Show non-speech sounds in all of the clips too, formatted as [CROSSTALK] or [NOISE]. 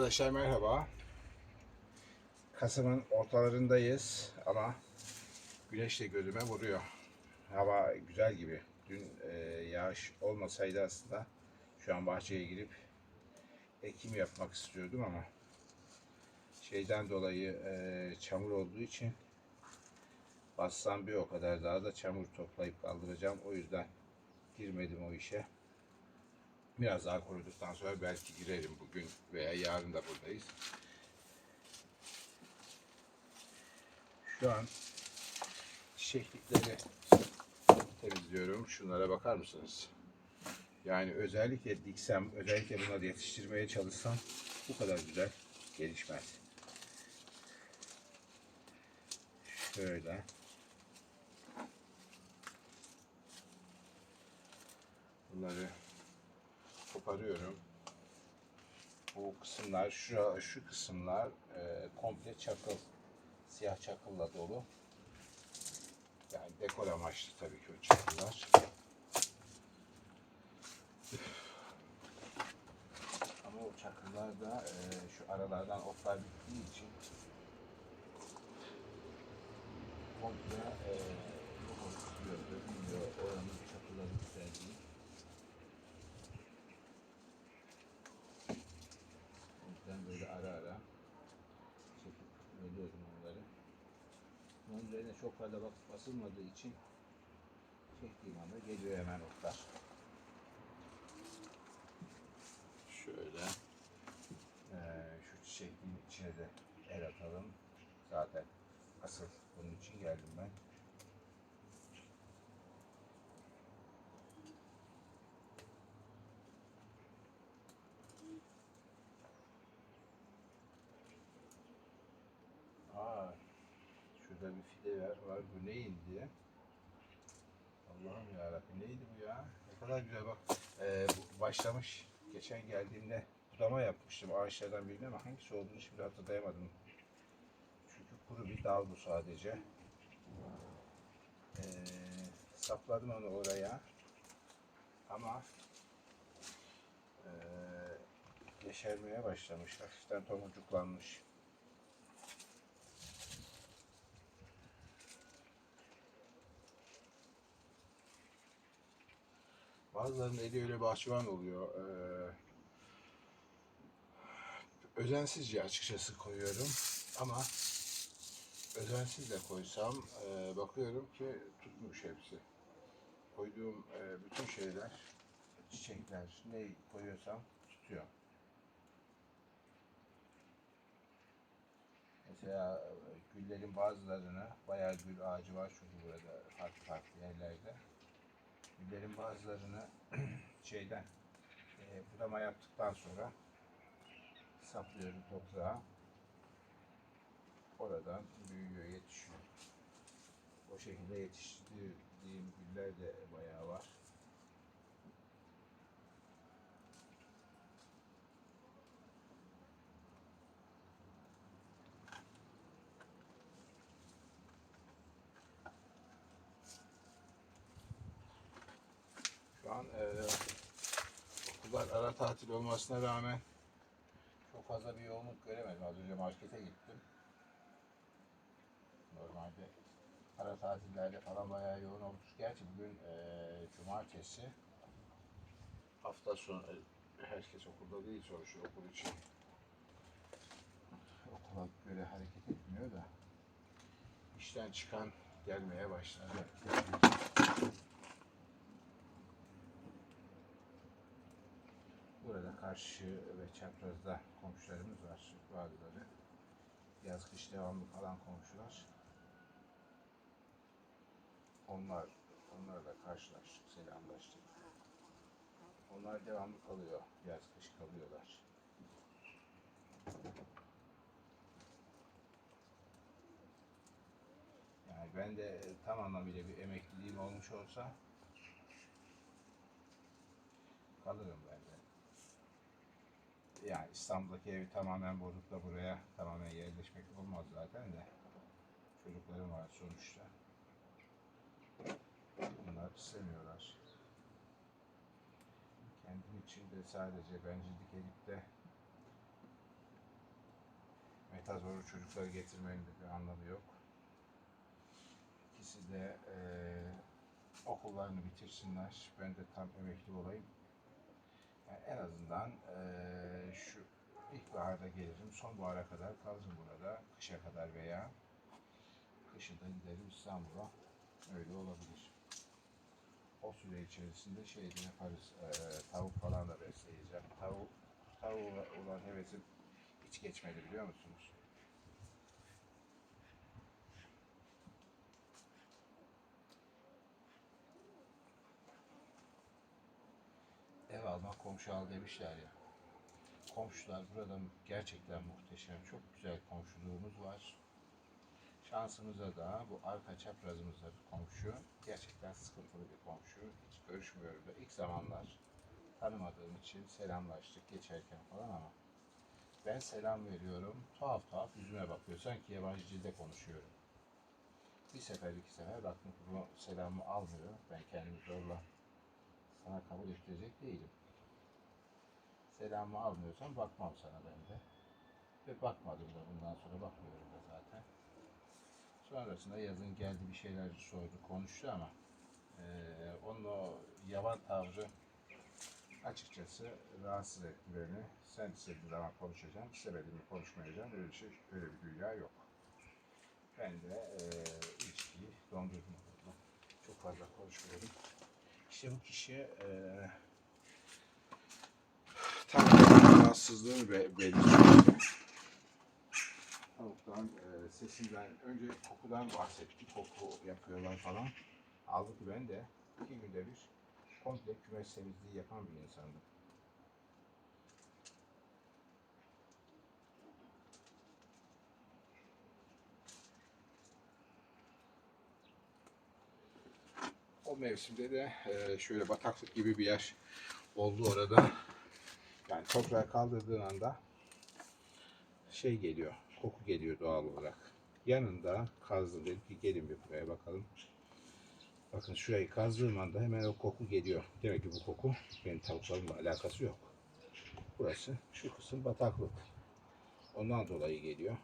Arkadaşlar merhaba. Kasım'ın ortalarındayız ama güneş de gözüme vuruyor. Hava güzel gibi. Dün e, yağış olmasaydı aslında şu an bahçeye girip ekim yapmak istiyordum ama şeyden dolayı e, çamur olduğu için bassam bir o kadar daha da çamur toplayıp kaldıracağım. O yüzden girmedim o işe. Biraz daha kuruduktan sonra belki girerim bugün veya yarın da buradayız. Şu an çiçeklikleri temizliyorum. Şunlara bakar mısınız? Yani özellikle diksem, özellikle bunları yetiştirmeye çalışsam bu kadar güzel gelişmez. Şöyle. Bunları koparıyorum. Bu kısımlar, şu, şu kısımlar e, komple çakıl, siyah çakılla dolu. Yani dekor amaçlı tabii ki o çakıllar. Ama o çakıllar da e, şu aralardan otlar bittiği için komple e, yok oluyor, görünmüyor oranın çakılların güzelliği. O yüzden böyle ara ara çekip veriyorum onları. Bunun üzerine çok fazla basılmadığı için çektiğim anda geliyor hemen otlar. Şöyle eee, şu çiçekliğin içine de el atalım. Zaten asıl bunun için geldim ben. Aa, şurada bir fide var, var. Bu neyin diye. Allah'ım yarabbim neydi bu ya? Ne kadar güzel bak. Ee, bu başlamış. Geçen geldiğimde budama yapmıştım ağaçlardan birine ama hangisi olduğunu şimdi hatırlayamadım. Çünkü kuru bir dal bu sadece. Ee, sapladım onu oraya. Ama ee, yeşermeye başlamış. Hafiften tomurcuklanmış. Bazılarının eli öyle bahçıvan oluyor. Ee, özensizce açıkçası koyuyorum. Ama özensiz de koysam e, bakıyorum ki tutmuş hepsi. Koyduğum e, bütün şeyler, çiçekler, ne koyuyorsam tutuyor. Mesela e, güllerin bazılarını, bayağı gül ağacı var çünkü burada farklı farklı yerlerde. Güllerin bazılarını [CLEARS THROAT] şeyden e, budama yaptıktan sonra saplıyorum toprağa. Oradan büyüyor, yetişiyor. O şekilde yetiştirdiğim güller de bayağı var. Şu an e, okullar ara tatil olmasına rağmen çok fazla bir yoğunluk göremedim. Az önce markete gittim. Normalde ara tatillerde falan bayağı yoğun olmuş. Gerçi bugün e, cumartesi. Hafta sonu e, herkes okulda değil sonuçta okul için. Okula göre hareket etmiyor da. işten çıkan gelmeye başladı. Burada karşı ve çaprazda komşularımız var bazıları. Yaz kış devamlı kalan komşular. Onlar onlarla karşılaştık, selamlaştık. Onlar devamlı kalıyor, yaz kış kalıyorlar. Yani ben de tam anlamıyla bir emekliliğim olmuş olsa kalırım ben. Yani İstanbul'daki evi tamamen bozup da buraya tamamen yerleşmek olmaz zaten de. Çocuklarım var sonuçta. Bunlar istemiyorlar. Kendim için de sadece bencillik edip de Matador'u çocukları getirmenin de bir anlamı yok. İkisi de eee, okullarını bitirsinler. Ben de tam emekli olayım. Yani en azından eee, şu ilkbaharda gelirim. Sonbahara kadar kalırım burada. Kışa kadar veya kışın da giderim İstanbul'a. Öyle olabilir. O süre içerisinde şey de yaparız. eee, tavuk falan da besleyeceğim. Tavuk, tavuğa olan hevesim hiç geçmedi biliyor musunuz? Ev almak komşu al demişler ya. Komşular burada gerçekten muhteşem. Çok güzel komşuluğumuz var. Şansımıza da bu arka çaprazımızda bir komşu. Gerçekten sıkıntılı bir komşu. Hiç görüşmüyorum da ilk zamanlar tanımadığım için selamlaştık geçerken falan ama ben selam veriyorum. Tuhaf tuhaf yüzüme bakıyor. Sanki yabancı dilde konuşuyorum. Bir sefer iki sefer baktım bu selamı almıyor. Ben kendimi zorla sana kabul ettirecek değilim. Selamı almıyorsan bakmam sana ben de. Ve bakmadım da bundan sonra bakmıyorum da zaten. Sonrasında yazın geldi bir şeyler sordu, konuştu ama eee onun o yavan tavrı açıkçası rahatsız etti beni. Sen istediğin zaman konuşacağım, istemediğimi konuşmayacağım. Öyle bir şey, öyle bir dünya yok. Ben de eee ilişkiyi dondurdum. Çok fazla konuşmuyorum. İşte bu kişi eee tavukların rahatsızlığını be- belirtiyor. Tavuktan eee sesinden, önce kokudan bahsetti. Koku yapıyorlar falan. Halbuki ben de iki günde bir komple kümes temizliği yapan bir insandım. O mevsimde de e, şöyle bataklık gibi bir yer oldu orada. Yani toprağı kaldırdığın anda şey geliyor, koku geliyor doğal olarak. Yanında kazdım dedim ki gelin bir buraya bakalım. Bakın şurayı kazdığım anda hemen o koku geliyor. Demek ki bu koku benim tavuklarımla alakası yok. Burası şu kısım bataklık. Ondan dolayı geliyor.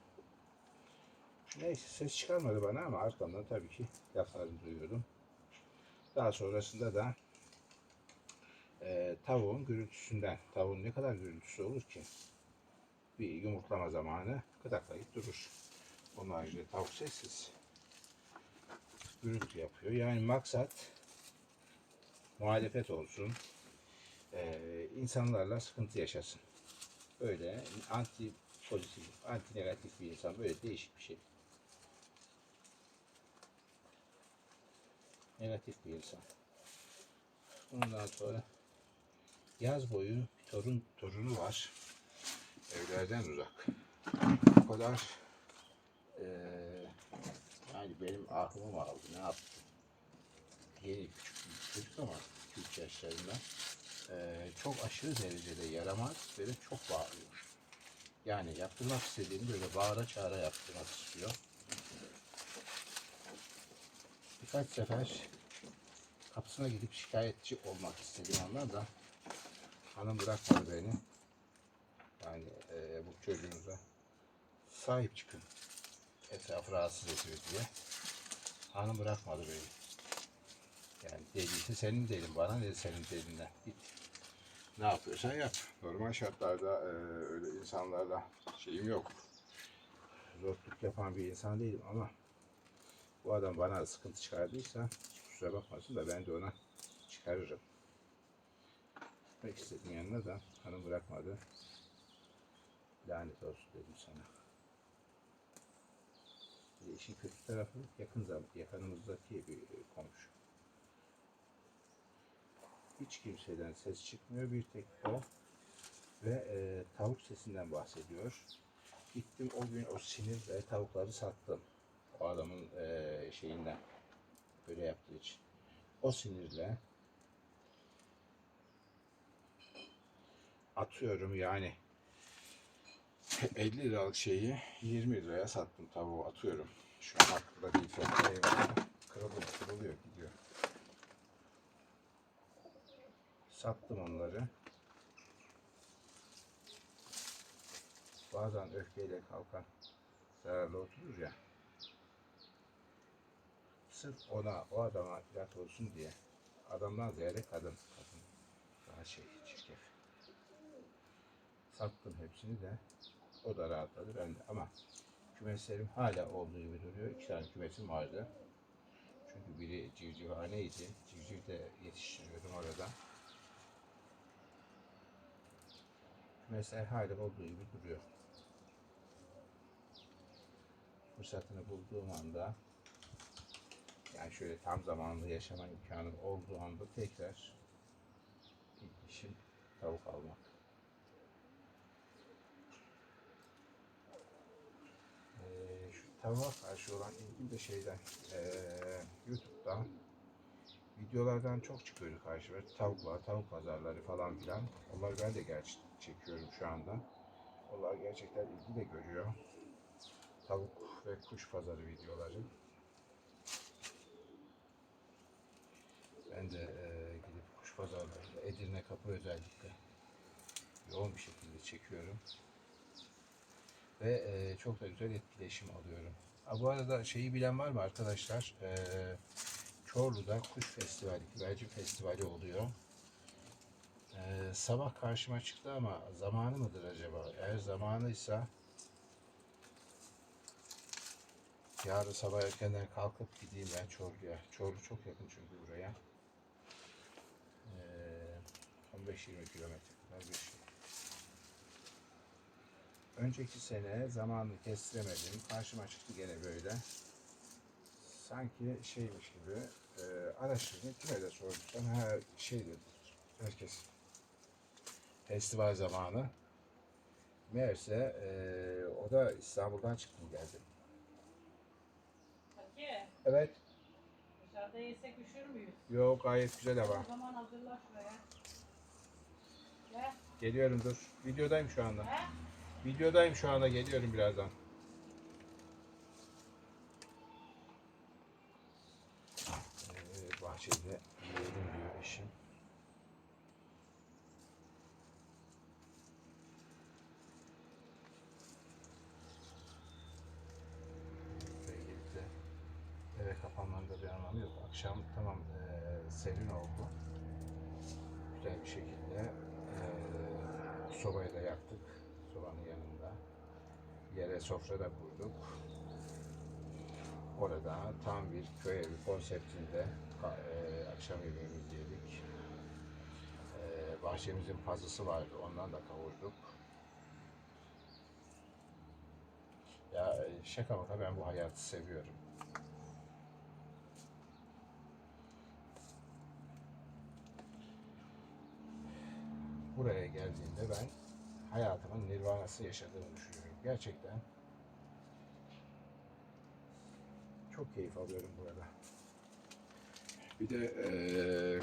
Neyse ses çıkarmadı bana ama arkamdan tabii ki laflarını duyuyordum. Daha sonrasında da e, tavuğun gürültüsünden, tavuğun ne kadar gürültüsü olur ki bir yumurtlama zamanı gıdaklayıp durur. Onun haricinde tavuk sessiz gürültü yapıyor. Yani maksat muhalefet olsun, e, insanlarla sıkıntı yaşasın. Böyle anti pozitif, anti negatif bir insan böyle değişik bir şey. Negatif bir insan. Ondan sonra yaz boyu torun torunu var. Evlerden uzak. O kadar eee yani benim aklımı aldı. Ne yaptı? Yeni küçük bir çocuk ama 2-3 yaşlarında. Eee, çok aşırı derecede yaramaz ve de çok bağırıyor. Yani yaptırmak istediğini böyle bağıra çağıra yaptırmak istiyor. Birkaç sefer kapısına gidip şikayetçi olmak istediğim anlar da hanım bırakmadı beni. Yani eee, bu çocuğunuza sahip çıkın. Etrafı rahatsız ediyor diye. Hanım bırakmadı beni. Yani deliyse senin delin bana ne senin delinden. Git. Ne yapıyorsan yap. Normal şartlarda eee, öyle insanlarla şeyim yok. Zorluk yapan bir insan değilim ama bu adam bana sıkıntı çıkardıysa kusura bakmasın da ben de ona çıkarırım. Gitmek istedim yanına da hanım bırakmadı. Lanet olsun dedim sana. Bir işin kötü tarafı yakın zaman, yakınımızdaki bir komşu. Hiç kimseden ses çıkmıyor. Bir tek o ve e, tavuk sesinden bahsediyor. Gittim o gün o sinirle tavukları sattım. O adamın e, şeyinden böyle yaptığı için. O sinirle atıyorum yani 50 liralık şeyi 20 liraya sattım tavuğu atıyorum. Şu an aklımda değil. Kırılıyor, kırılıyor, gidiyor. Sattım onları. bazen öfkeyle kalkan zararlı oturur ya. Sırf ona, o adama laf olsun diye. Adamdan ziyade kadın. Kadın daha şey, çirkef. Sattım hepsini de. O da rahatladı ben de. Ama kümeslerim hala olduğu gibi duruyor. İki tane kümesim vardı. Çünkü biri civcivhaneydi. Civciv de yetiştiriyordum orada. Kümesler hala olduğu gibi duruyor. Fırsatını bulduğum anda yani şöyle tam zamanlı yaşama imkanım olduğu anda tekrar işim tavuk almak. Tavuğa karşı olan ilgim de şeyden ee, YouTube'dan videolardan çok çıkıyor karşıma. Tavuklar, tavuk pazarları falan filan. Onları ben de gerçi çekiyorum şu anda. Onlar gerçekten ilgi de görüyor. Tavuk ve kuş pazarı videoları. Ben de e, gidip kuş pazarlarında Edirne Kapı özellikle yoğun bir şekilde çekiyorum. Ve e, çok da güzel etkileşim alıyorum. Ha, bu arada şeyi bilen var mı arkadaşlar? E, Çorlu'da kuş festivali, güvercin festivali oluyor. E, sabah karşıma çıktı ama zamanı mıdır acaba? Eğer zamanıysa yarın sabah erkenden kalkıp gideyim ben Çorlu'ya. Çorlu çok yakın çünkü buraya. E, 15-20 kilometre kadar bir şey. Önceki sene zamanını kestiremedim. Karşıma çıktı gene böyle. Sanki şeymiş gibi e, araştırdım. Kime de sordum. Ha şey dedi. Herkes. Festival zamanı. Meğerse e, o da İstanbul'dan çıktım geldi. Peki, Evet. dışarıda yesek üşür müyüz? Yok gayet güzel O ama. zaman hazırla şuraya. Gel, Geliyorum dur. Videodayım şu anda. he? Videodayım şu anda. Geliyorum birazdan. Ee, bahçede yiyelim diyor eşim. Eve kapanmanın da bir anlamı yok. Akşam tamam eee serin oldu. Güzel bir şekilde eee sobayı da yaktık. Sobanın yanında. Yere sofra da kurduk. Orada tam bir köy evi konseptinde eee, akşam yemeğimizi yedik. Eee, bahçemizin pazısı vardı. Ondan da kavurduk. Ya e, şaka maka ben bu hayatı seviyorum. Buraya geldiğimde ben hayatımın nirvanası yaşadığımı düşünüyorum. Gerçekten çok keyif alıyorum burada. Bir de eee,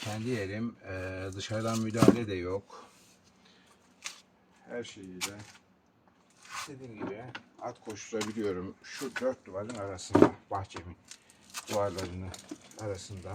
kendi yerim eee, dışarıdan müdahale de yok. Her şeyiyle dediğim gibi at koşturabiliyorum. Şu dört duvarın arasında bahçemin duvarlarının arasında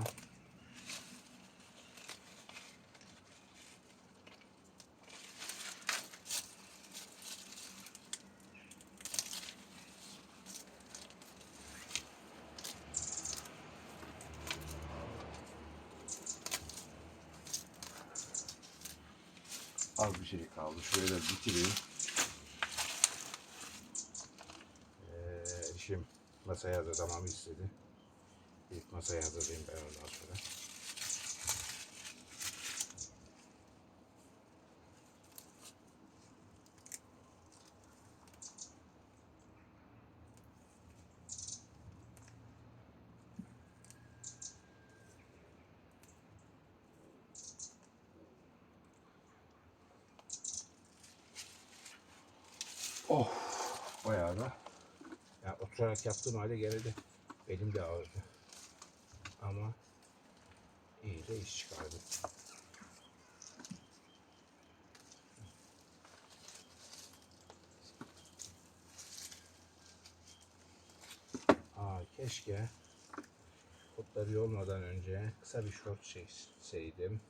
az bir şey kaldı. Şurayı da bitireyim. Ee, eşim masaya hazırlamamı istedi. İlk masaya hazırlayayım ben ondan sonra. Oh, bayağı da. Oturarak yaptığım hale geldi. Belim de ağrıdı. Ama iyi de iş çıkardı. Aa, keşke kutları olmadan önce kısa bir short çekseydim.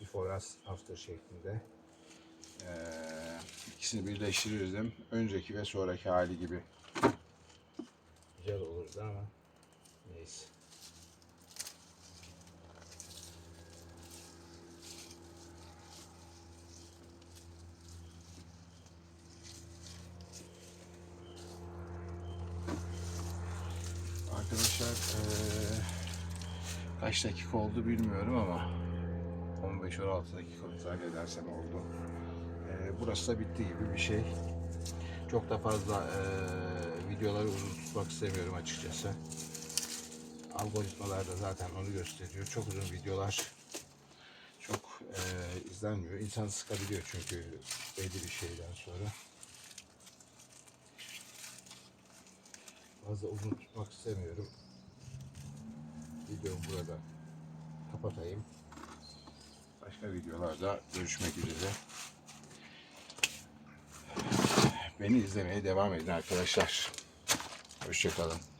Before after şeklinde. Ee, ikisini birleştirirdim. Önceki ve sonraki hali gibi. Güzel olurdu ama neyse. Arkadaşlar eee, kaç dakika oldu bilmiyorum ama 15-16 dakika zannedersem oldu. Burası da bitti gibi bir şey. Çok da fazla eee, videoları uzun tutmak istemiyorum açıkçası. Algoritmalar da zaten onu gösteriyor. Çok uzun videolar çok eee, izlenmiyor. İnsan sıkabiliyor çünkü belli bir şeyden sonra. Fazla uzun tutmak istemiyorum. Videomu burada kapatayım. Başka videolarda görüşmek üzere. Beni izlemeye devam edin arkadaşlar. Hoşçakalın.